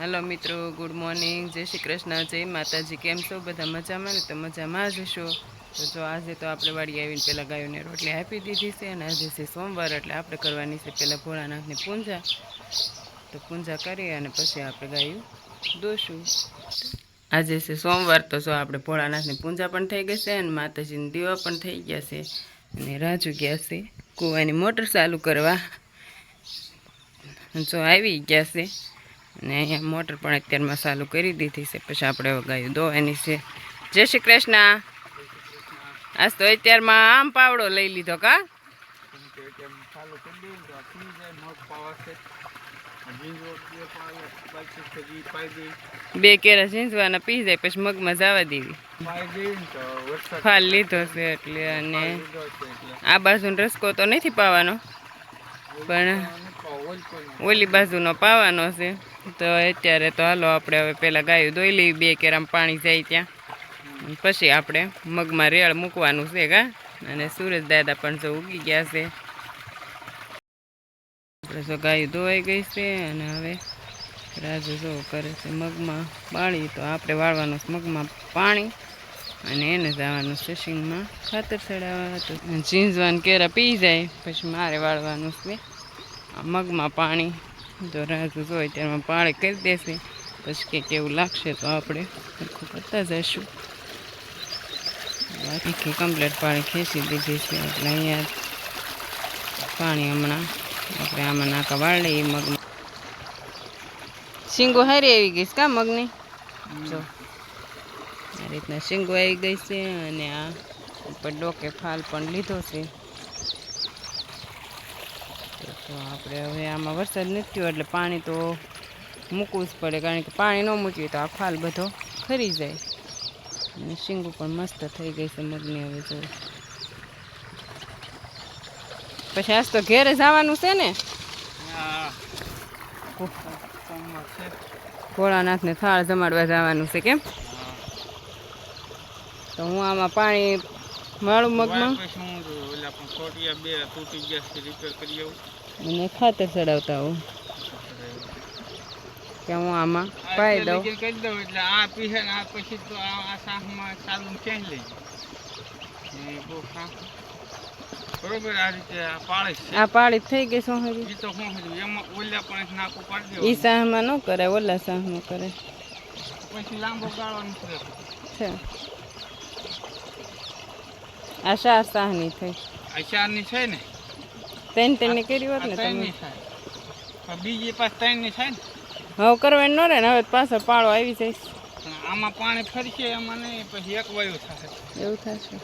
Hello મિત્રો, good morning. જય શ્રી કૃષ્ણ, જય માતાજી. કેમ છો? બધા મજામાં ને? તો મજામાં જ હશો. તો જો આજે તો આપણે વાડી આવીને પહેલાં ગાયોને રોટલી આપી દીધી છે અને આજે છે સોમવાર, એટલે આપણે કરવાની છે પહેલાં ભોળાનાથની પૂજા. તો પૂજા કરી અને પછી આપણે ગાયું દોશું. આજે છે સોમવાર, તો જો આપણે ભોળાનાથની પૂજા પણ થઈ ગઈ છે અને માતાજીની દીવા પણ થઈ ગયા છે. અને રાજુ ગયા છે કૂવાની મોટર ચાલુ કરવા. જો આવી ગયા છે. અને અહીંયા મોટર પણ અત્યારમાં ચાલુ કરી દીધી છે. પછી આપણે ગાયું દોવાની છે. જય શ્રી કૃષ્ણ. આજ તો અત્યારમાં આમ પાવડો લઈ લીધો કા? બે કેરા ઝીંઝવાના પી જાય, પછી મગમાં જવા દેવી. ફાલ લીધો છે એટલે અને આ બાજુનો રસકો તો નથી પાવાનો, પણ ઓલી બાજુનો પાવાનો છે. તો અત્યારે તો હાલો આપણે હવે પહેલાં ગાયું ધોઈ લઈએ, બે કેરામ પાણી જાય ત્યાં. પછી આપણે મગમાં રેળ મૂકવાનું છે, કા? અને સુરજ દાદા પણ જો ઉગી ગયા છે. આપણે જો ગાયું ધોવાઈ ગઈ છે અને હવે રાજુ જો કરે છે મગમાં પાણી. તો આપણે વાળવાનું છે મગમાં પાણી અને એને જવાનું સિંગમાં ખાતર ચડાવવા. તો ઝીંઝવાન કેરા પી જાય, પછી મારે વાળવાનું છે મગમાં પાણી. તો રાજુ હોય ત્યારમાં પાણી કરી દેશે. પછી કે કેવું લાગશે તો આપણે સરખું કરતા જઈશું. આખી કમ્પ્લેટ પાણી ખેંચી દીધી છે. એટલે અહીંયા પાણી હમણાં આપણે આમાં નાકા વાળી એ મગમાં શીંગો હારી આવી ગઈ છે કા મગની? જો. આ રીતના શીંગો આવી ગઈ છે અને આ ઉપર ડોકે ફાલ પણ લીધો છે. તો આપણે હવે આમાં વરસાદ નથી થયો એટલે પાણી તો મૂકવું જ પડે. કારણ કે પાણી ન મૂકીએ તો આ ફાલ બધો ખરી જાય. અને શીંગું પણ મસ્ત થઈ ગઈ છે મગની હવે જો. પછી આજ તો ઘેરે જવાનું છે ને? ભોળાનાથને થાળ જમાડવા જવાનું છે કેમ? તો હું આમાં પાણી માળું મગમાં? અને ખાતર ચડાવતા હોઉં કે હું આમાં? પાઈ દઉં. કરી દઉં એટલે આ પીસે આ પછી તો આ શાકમાં ચાલુ ચેન્જ લઈ બરોબર આ રીતે આ પાળે આ પાળી થઈ ગઈ શું હજી. તો શું હતું એમાં ઓલા પણ નાખું પાડી ઈ શાહમાં ન કરે ઓલા શાહમાં કરે. પછી લાંબો ગાળવાનું છે. છે. આ શાહ શાહની થઈ. આ શાહની છે ને? ત્રણ ત્રણની કરી હોત ને તમે. થાય. બીજી પાસ ત્રણની થાય ને? હવે કરવાની ન રહે ને હવે પાછો પાળો આવી જાય. આમાં પાણી ફરશે એમાં નહીં પછી એક વાયુ થશે એવું થશે.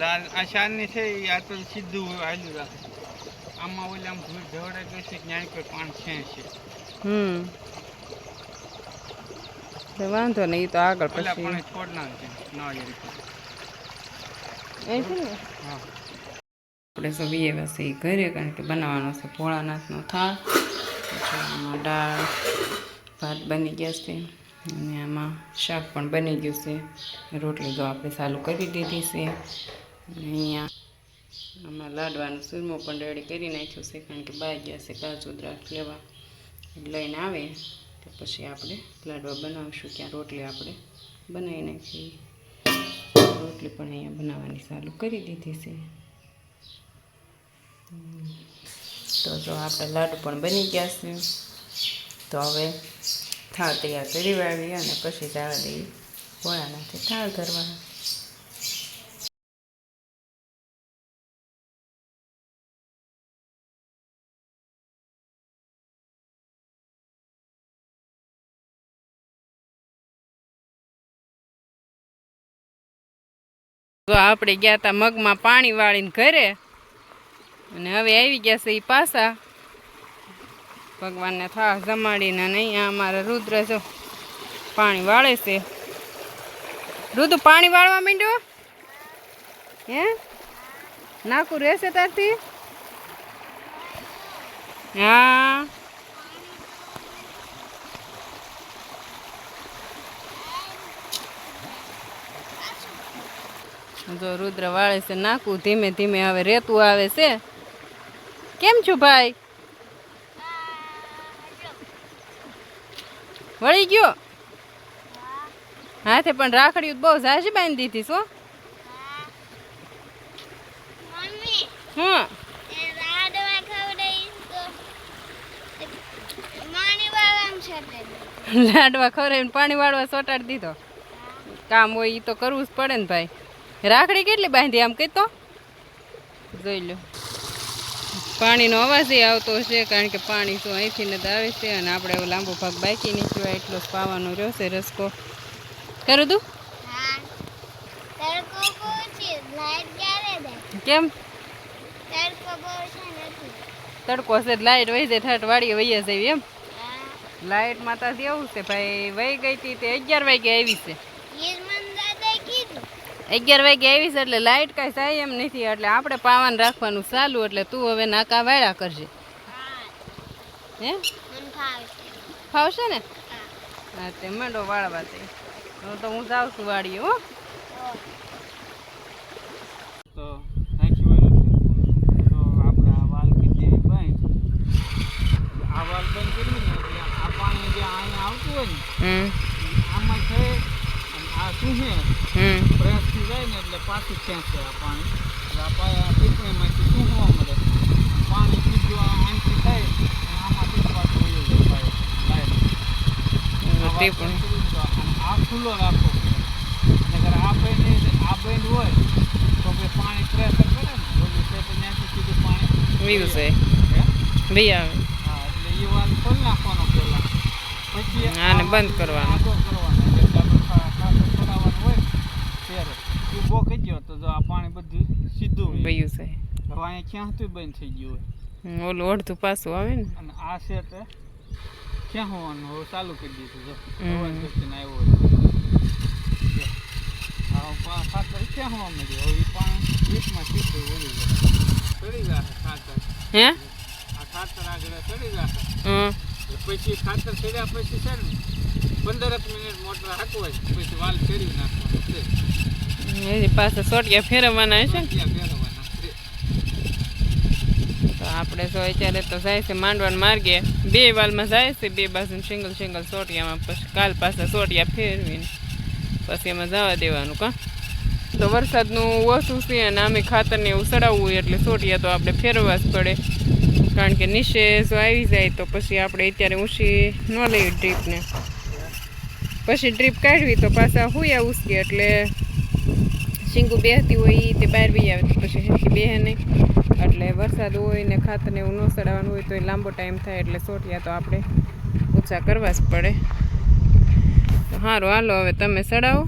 લાલ આ ચારની છે એ આ તો સીધું હાલ્યું રાખે. આમાં ઓલા આમ ભૂલ ઢવડાઈ ગઈ છે જ્ઞાન કોઈ પાણી છે છે હમ વાંધો નહીં એ તો આગળ પછી. પાણી છોડના છે ના એ રીતે અહીંથી ને? હા. આપણે સૌ વ્યવસ્થિત એ ઘરે કારણ કે બનાવવાનો છે ભોળાનાથનો થાળ. પછી આમાં દાળ, ભાત બની ગયા છે. અને આમાં શાક પણ બની ગયું છે. રોટલી તો આપણે ચાલુ કરી દીધી છે. અને અહીંયા આમાં લાડવાનું સુરમો પણ રેડી કરી નાખ્યું છે કારણ કે બાય ગયા છે કાજુ, દ્રાક્ષ, લેવા. લઈને આવે તો પછી આપણે લાડવા બનાવીશું ત્યાં રોટલી આપણે બનાવી નાખીએ. રોટલી પણ અહીંયા બનાવવાની ચાલુ કરી દીધી છે. તો જો આપણે લાડુ પણ બની ગયા છે. તો હવે થાળ તૈયાર કરી વાળીએ અને પછી જવા દઈએ. ભોળાનાથે થાળ ધરવા તો આપણે ગયા હતા મગમાં પાણી વાળીને ઘરે. અને હવે આવી ગયા છે એ પાછા. ભગવાનને થા જમાડીને નહીં અમારા રુદ્ર જો પાણી વાળે છે. રુદ્ર, પાણી વાળવા માંડ્યો? હે? નાકું રહેશે તારથી? હા. જો રુદ્ર વાળે છે નાકું ધીમે ધીમે હવે રેતું આવે છે. કેમ છું ભાઈ? વળી ગયો? હાથે પણ રાખડી બહુ ઝાઝી બાંધી દીધી શું હા. લાડવા ખવડાવીને પાણી વાળવા સોટાડી દીધો. કામ હોય એ તો કરવું જ પડે ને ભાઈ. રાખડી કેટલી બાંધી આમ કહેતો જોઈ લો. પાણીનો અવાજ એ આવતો હશે કારણ કે પાણી શું અહીંથી નથી આવે છે અને આપણે એવો લાંબો ભાગ બાકી સિવાય એટલો પાવાનો રહ્યો છે રસકો. કરું તું છે કેમ? તડકો છે લાઈટ વહી જાય ઠાઠ વાળી વહી જાય એમ. લાઇટ માતાથી એવું છે ભાઈ વહી ગઈ હતી તે અગિયાર વાગે આવી છે. અગિયાર વાગે આવીશ એટલે લાઇટ કાંઈ થાય એમ નથી એટલે આપણે પાવાન રાખવાનું ચાલુ એટલે તું હવે નાકા વાળા કરજે. હે? ફાવશે ને? હા. હા તે મંડો વાળવા તે તો હું જાઉં છું વાડીએ હો. તો આ વાલ બંધ આ વાલ બંધ કર્યું ને આ પાણી જે અહીંયા આવતું હોય ને આ શું છે? હમ. બ્રશથી જાય ને એટલે પાછું ખેંચે આ પાણી. એટલે આ પા- ટીપણીમાંથી શું હોવા મળે. પાણી સીધું આ અહીંથી થાય આમાંથી પાછું વયું જાય લાઈટ. આ ખુલ્લો રાખવો નકર આ બંધ આ બંધ હોય તો પછી પાણી પ્રેશર કરે ને. ઓલું છે તો ત્યાંથી સીધું પાણી. વીવું છે? વી આવે. હા એટલે એ વાલ ખોલી નાખવાનો પહેલા પછી આને બંધ કરવાનો. આગો કરવાનો એટલે આપણે ખા- ખાતર છોડાવવાનું હોય ત્યારે ઊભો તો જો આ પાણી બધું સીધું વયું છે હવે અહીંયા ક્યાં હતું બંધ થઈ ગયું હોય. ઓલું અડધું પાછું આવે ને? અને આ છે તે ક્યાં હોવાનું? હવે ચાલુ કરી દીધું જો. અવાજ આવ્યો હોય જો. ખાતર ક્યાં હોવા મળ્યું હવે એ પાણી સીધું જાય. ચડી જશે ખાતર. હે? આ ખાતર આગળ ચડી જશે પછી ખાતર ચડ્યા પછી છે ને પંદરક મિનિટ મોટર હાકવાય. પછી વાલ ફેરવી નાખવાનું. છે એની પાસે સોટિયા ફેરવવાના હશે. તો આપણે તો અત્યારે તો જાય છે માંડવાના માર્ગે. બે વાલમાં જાય છે બે બાજુ સિંગલ સિંગલ સોટિયામાં પછી કાલ પાસે સોટિયા ફેરવીને પછી એમાં જવા દેવાનું કા? તો વરસાદનું ઓછું છે અને આમે ખાતરને એવું ચડાવવું એટલે સોટિયા તો આપણે ફેરવવા જ પડે. કારણ કે નીચે જો આવી જાય તો પછી આપણે અત્યારે ઊંચી ન લઈએ ડ્રીપને પછી ડ્રીપ કાઢવી તો પાછા હુયા ઉસકી એટલે શીંગુ બેહતી હોય તે બહાર બી આવે. પછી હેરખી બેહે નહીં. એટલે વરસાદ હોય ને ખાતરને એવું ન સડાવવાનું હોય તો એ લાંબો ટાઈમ થાય એટલે સોટિયા તો આપણે ઓછા કરવા જ પડે. સારું હાલો, હવે તમે સડાવો.